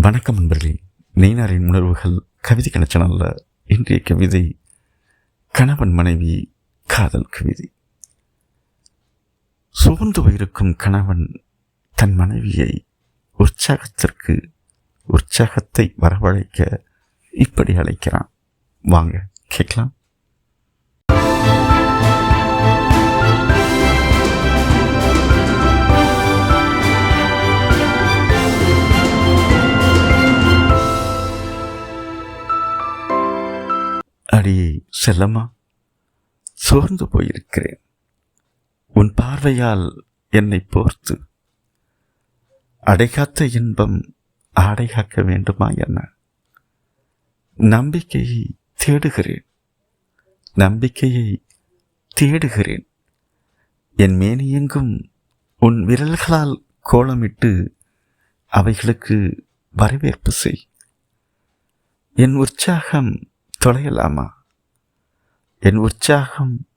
வணக்கம் நண்பர்களே. நெய்னாரின் உணர்வுகள் கவிதை கணச்சனல்ல இன்றைய கவிதை கணவன் மனைவி காதல் கவிதை. சோர்ந்து போயிருக்கும் கணவன் தன் மனைவியை உற்சாகத்திற்கு உற்சாகத்தை வரவழைக்க இப்படி அழைக்கிறான். வாங்க கேட்கலாம். அடியே செல்லம்மா சோர்ந்து போயிருக்கிறேன். உன் பார்வையால் என்னை போர்த்து. அடைகாத்த இன்பம் ஆடைகாக்க வேண்டுமா என்ன? நம்பிக்கையை தேடுகிறேன். நம்பிக்கையை தேடுகிறேன். என் மேனியெங்கும் உன் விரல்களால் கோலமிட்டு அவைகளுக்கு வரவேற்பு செய். என் உற்சாகம் தொலையலாமா? என் உற்சாகம்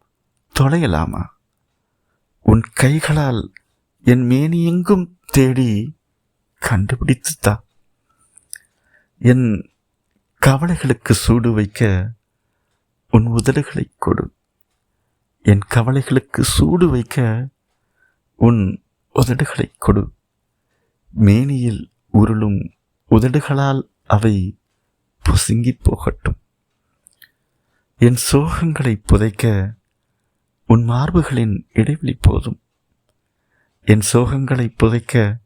தொலையலாமா? உன் கைகளால் என் மேனி எங்கும் தேடி கண்டுபிடித்துத்தா என் கவலைகளுக்கு சூடு வைக்க உன் உதடுகளை கொடு. என் கவலைகளுக்கு சூடு வைக்க உன் உதடுகளை கொடு. மேனியில் உருளும் உதடுகளால் அவை பொசுங்கிப் போகட்டும். என் சோகங்களை புதைக்க உன் மார்புகளின் இடைவெளி போதும். என் சோகங்களை புதைக்க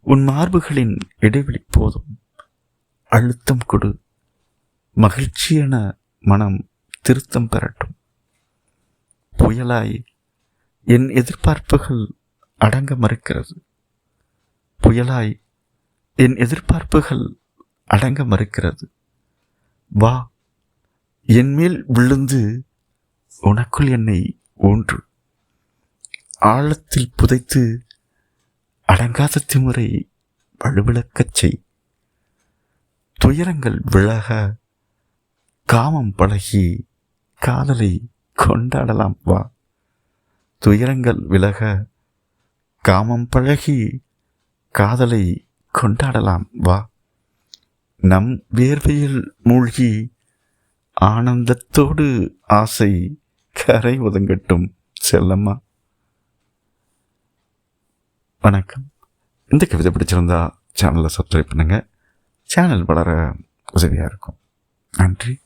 உன் மார்புகளின் இடைவெளி போதும். அழுத்தம் கொடு. மகிழ்ச்சியான மனம் திருத்தம் பெறட்டும். புயலாய் என் எதிர்பார்ப்புகள் அடங்க மறுக்கிறது. புயலாய் என் எதிர்பார்ப்புகள் அடங்க மறுக்கிறது. வா என்மேல் விழுந்து உனக்குள் என்னை ஊன்று. ஆழத்தில் புதைத்து அடங்காத திமுறை வலுவிளக்கச் செய். துயரங்கள் விலக காமம் பழகி காதலை கொண்டாடலாம் வா. துயரங்கள் விலக காமம் பழகி காதலை கொண்டாடலாம் வா. நம் வேர்வையில் மூழ்கி ஆனந்தத்தோடு ஆசை கரை ஒதுங்கட்டும் செல்லம்மா. வணக்கம். இந்த கவிதை பிடிச்சிருந்தா சேனலை சப்ஸ்கிரைப் பண்ணுங்கள் சேனல் வளர உதவியாக இருக்கும். நன்றி.